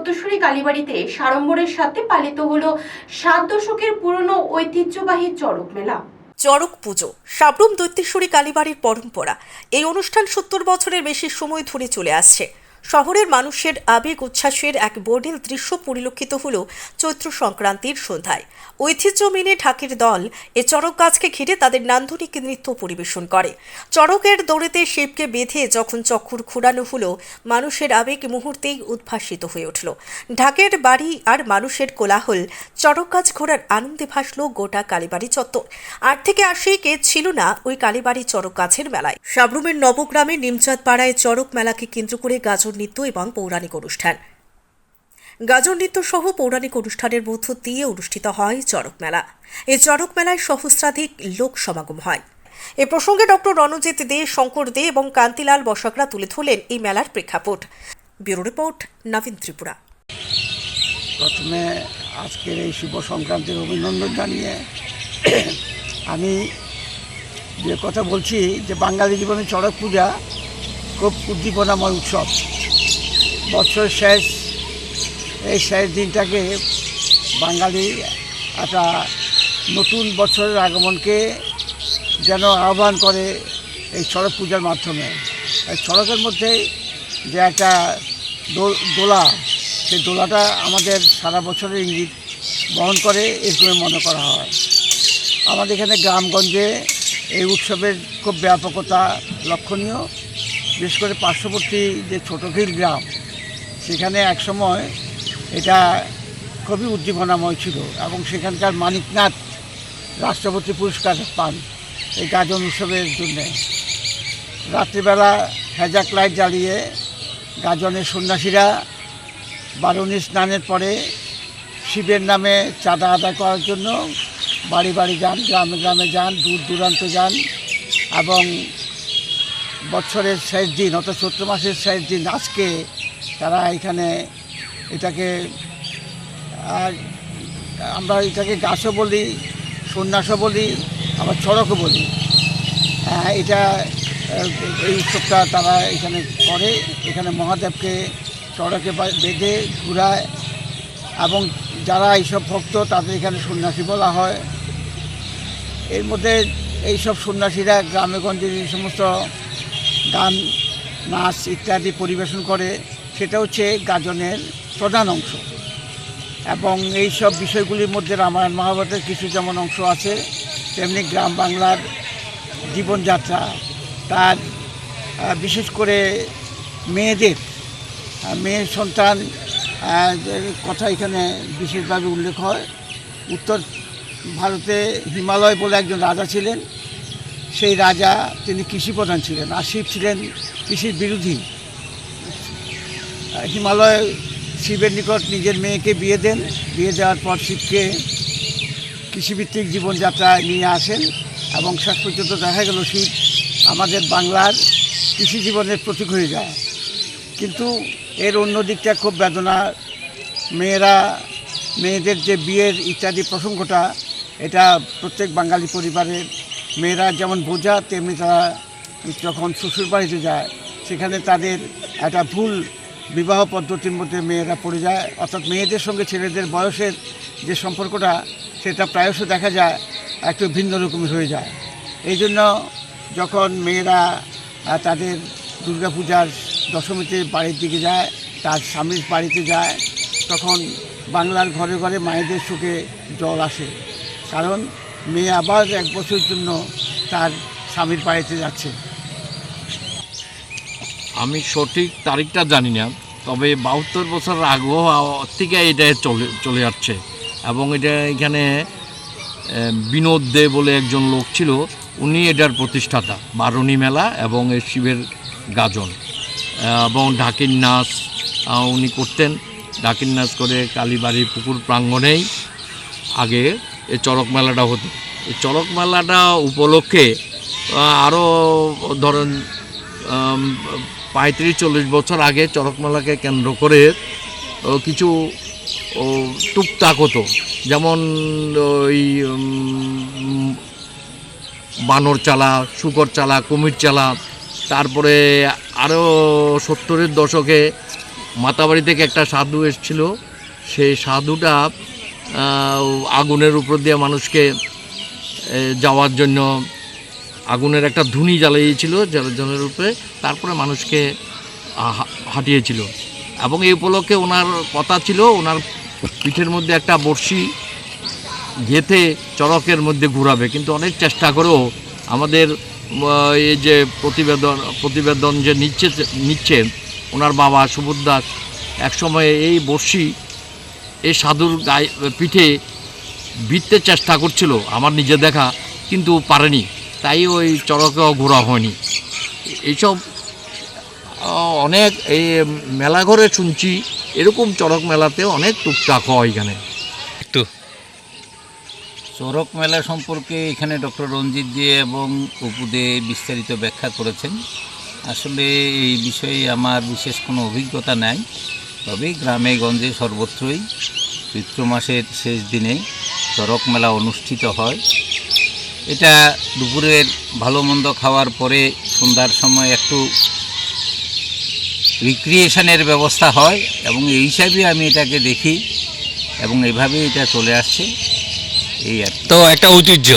দত্তশ্বরী কালীবাড়িতে সাড়ম্বরের সাথে পালিত হলো সাত দশকের পুরনো ঐতিহ্যবাহী চড়ক মেলা। চড়ক পুজো, সাবরুম দৈত্যেশ্বরী কালীবাড়ির পরম্পরা। এই অনুষ্ঠান সত্তর বছরের বেশি সময় ধরে চলে আসছে। শহরের মানুষের আবেগ উচ্ছ্বাসের এক বর্ণিল দৃশ্য পরিলক্ষিত হল চৈত্র সংক্রান্তির সন্ধ্যায়। ঐতিহ্য মেনে ঢাকের দল এ চড়ক গাছকে ঘিরে তাদের নান্দনিক নৃত্য পরিবেশন করে। চড়কের দৌড়েতে শিবকে বেঁধে যখন চক্ষুর খুঁড়ানো হলো, মানুষের আবেগ মুহূর্তেই উদ্ভাসিত হয়ে উঠল। ঢাকের বাড়ি আর মানুষের কোলাহল, চড়ক গাছ ঘোরার আনন্দে ভাসল গোটা কালীবাড়ি চত্বর। আট থেকে আশি কে ছিল না ওই কালীবাড়ি চড়ক গাছের মেলায়। সাবরুমের নবগ্রামে নিমচাঁদ পাড়ায় চড়ক মেলাকে কেন্দ্র করে গাজন নৃত্য এবং পৌরাণিক অনুষ্ঠান। গাজন নৃত্য সহ পৌরাণিক অনুষ্ঠানের মধ্য দিয়ে অনুষ্ঠিত হয় চড়ক মেলা। এই চড়ক মেলায় সহস্রাধিক লোক সমাগম হয়। এ প্রসঙ্গে ডক্টর রণজিৎ দে, শঙ্কর দে এবং কান্তিলাল বসাকরা তুলে ধরলেন এই মেলার প্রেক্ষাপট। Bureau report, Nabin Tripura. প্রথমে আজকের এই শুভ সংক্রান্তির অভিনন্দন জানিয়ে আমি যে কথা বলছি যে বাঙালি জীবনে চড়ক পূজা খুব উদ্দীপনাময় উৎসব। বছর শেষ। এই শেষ দিনটাকে বাঙালি একটা নতুন বছরের আগমনকে যেন আহ্বান করে এই চড়ক পূজার মাধ্যমে। এই চড়কের মধ্যে যে একটা দোল- সেই দোলাটা আমাদের সারা বছরের ইঙ্গিত বহন করে এরকম মনে করা হয়। আমাদের এখানে গ্রামগঞ্জে এই উৎসবের খুব ব্যাপকতা লক্ষণীয়। বিশেষ করে পার্শ্ববর্তী যে ছোটখিল গ্রাম সেখানে একসময় এটা খুবই উদ্দীপনাময় ছিল এবং সেখানকার মানিকনাথ রাষ্ট্রপতি পুরস্কার পান এই গাজন উৎসবের জন্যে। রাত্রিবেলা হেজাক লাইট জ্বালিয়ে গাজনের সন্ন্যাসীরা বারুণী স্নানের পরে শিবের নামে চাঁদা আদায় করার জন্য বাড়ি বাড়ি যান, গ্রামে গ্রামে যান, দূর দূরান্ত যান এবং বছরের শেষ দিন অর্থাৎ চৈত্র মাসের শেষ দিন আজকে তারা এখানে এটাকে আমরা এটাকে গাছও বলি সন্ন্যাসও বলি আবার চড়কও বলি। হ্যাঁ, এটা এই উৎসবটা তারা এখানে করে। এখানে মহাদেবকে চড়কে বেঁধে ঘুরায় এবং যারা এইসব ভক্ত তাদের এখানে সন্ন্যাসী বলা হয়। এর মধ্যে এইসব সন্ন্যাসীরা গ্রামে গঞ্জে যে সমস্ত গান, নাচ ইত্যাদি পরিবেশন করে, সেটা হচ্ছে গাজনের প্রধান অংশ। এবং এই সব বিষয়গুলির মধ্যে রামায়ণ মহাভারতের কিছু যেমন অংশ আছে, তেমনি গ্রাম বাংলার জীবনযাত্রা, তার বিশেষ করে মেয়েদের মেয়ের সন্তান কথা এখানে বিশেষভাবে উল্লেখ হয়। উত্তর ভারতে হিমালয় বলে একজন রাজা ছিলেন। সেই রাজা তিনি কৃষি প্রধান ছিলেন আর শিব ছিলেন কৃষির বিরোধী। হিমালয় শিবের নিকট নিজের মেয়েকে বিয়ে দেন। বিয়ে দেওয়ার পর শিবকে কৃষিভিত্তিক জীবনযাত্রায় নিয়ে আসেন এবং শেষ পর্যন্ত দেখা গেল শিব আমাদের বাংলার কৃষি জীবনের প্রতীক হয়ে যায়। কিন্তু এর অন্য দিকটা খুব বেদনা। মেয়েরা, মেয়েদের যে বিয়ের ইত্যাদি প্রসঙ্গটা, এটা প্রত্যেক বাঙালি পরিবারের মেয়েরা যেমন বোঝা, তেমনি তারা যখন শ্বশুর বাড়িতে যায়, সেখানে তাদের একটা ভুল বিবাহ পদ্ধতির মধ্যে মেয়েরা পড়ে যায়। অর্থাৎ মেয়েদের সঙ্গে ছেলেদের বয়সের যে সম্পর্কটা, সেটা প্রায়শ দেখা যায়, একটু ভিন্ন রকমের হয়ে যায়। এই জন্য যখন মেয়েরা তাদের দুর্গাপূজার দশমীতে বাড়ির দিকে যায়, তার স্বামীর বাড়িতে যায়, তখন বাংলার ঘরে ঘরে মায়েদের সুখে জল আসে। কারণ মেয়ে আবার এক বছরের জন্য তার স্বামীর বাড়িতে যাচ্ছে। আমি সঠিক তারিখটা জানি না, তবে বাহাত্তর বছর আগ্রহ থেকে এটা চলে চলে যাচ্ছে এবং এটা এখানে বিনোদ দে বলে একজন লোক ছিল, উনি এটার প্রতিষ্ঠাতা, বারুণী মেলা এবং এই শিবের গাজন। এবং ঢাকির নাচ উনি করতেন। ঢাকির নাচ করে কালীবাড়ি পুকুর প্রাঙ্গণেই আগে এই চড়ক মেলাটা হতো। এই চড়ক মেলাটা উপলক্ষে আরও ধরেন পঁয়ত্রিশ, চল্লিশ বছর আগে চড়ক মেলাকে কেন্দ্র করে কিছু টুকটাক হতো। যেমন ওই বানর চালা, শুকর চালা, কুমির চালা, তারপরে আরও সত্তরের দশকে মাতাবাড়ি থেকে একটা সাধু এসেছিল। সেই সাধুটা আগুনের উপর দিয়ে মানুষকে যাওয়ার জন্য আগুনের একটা ধুনি জ্বালিয়েছিল জলের উপরে তারপরে মানুষকে হাঁটিয়েছিল। এবং এই উপলক্ষে ওনার কথা ছিল, ওনার পিঠের মধ্যে একটা বড়শি গেঁথে চড়কের মধ্যে ঘুরাবে। কিন্তু অনেক চেষ্টা করেও আমাদের এই যে প্রতিবেদন প্রতিবেদন যে নিচ্ছে নিচ্ছে, ওনার বাবা সুবোধ দাস একসময় এই বড়শি এই সাধুর গায়ে পিঠে বিততে চেষ্টা করছিল আমার নিজে দেখা কিন্তু পারেনি। তাই ওই চড়কেও ঘোরা হয়নি। এইসব অনেক এই মেলাঘরে শুনছি এরকম চড়ক মেলাতে অনেক টুকটাক হয় এখানে। একটু। চড়ক মেলা সম্পর্কে এখানে ডক্টর রঞ্জিত দে এবং অপুদে বিস্তারিত ব্যাখ্যা করেছেন। আসলে এই বিষয়ে আমার বিশেষ কোনো অভিজ্ঞতা নাই। তবে গ্রামে গঞ্জে সর্বত্রই চৈত্র মাসের শেষ দিনে চড়ক মেলা অনুষ্ঠিত হয়। এটা দুপুরের ভালো মন্দ খাওয়ার পরে সন্ধ্যার সময় একটু রিক্রিয়েশনের ব্যবস্থা হয় এবং এই হিসাবে আমি এটাকে দেখি এবং এভাবেই এটা চলে আসছে। এই তো একটা ঐতিহ্য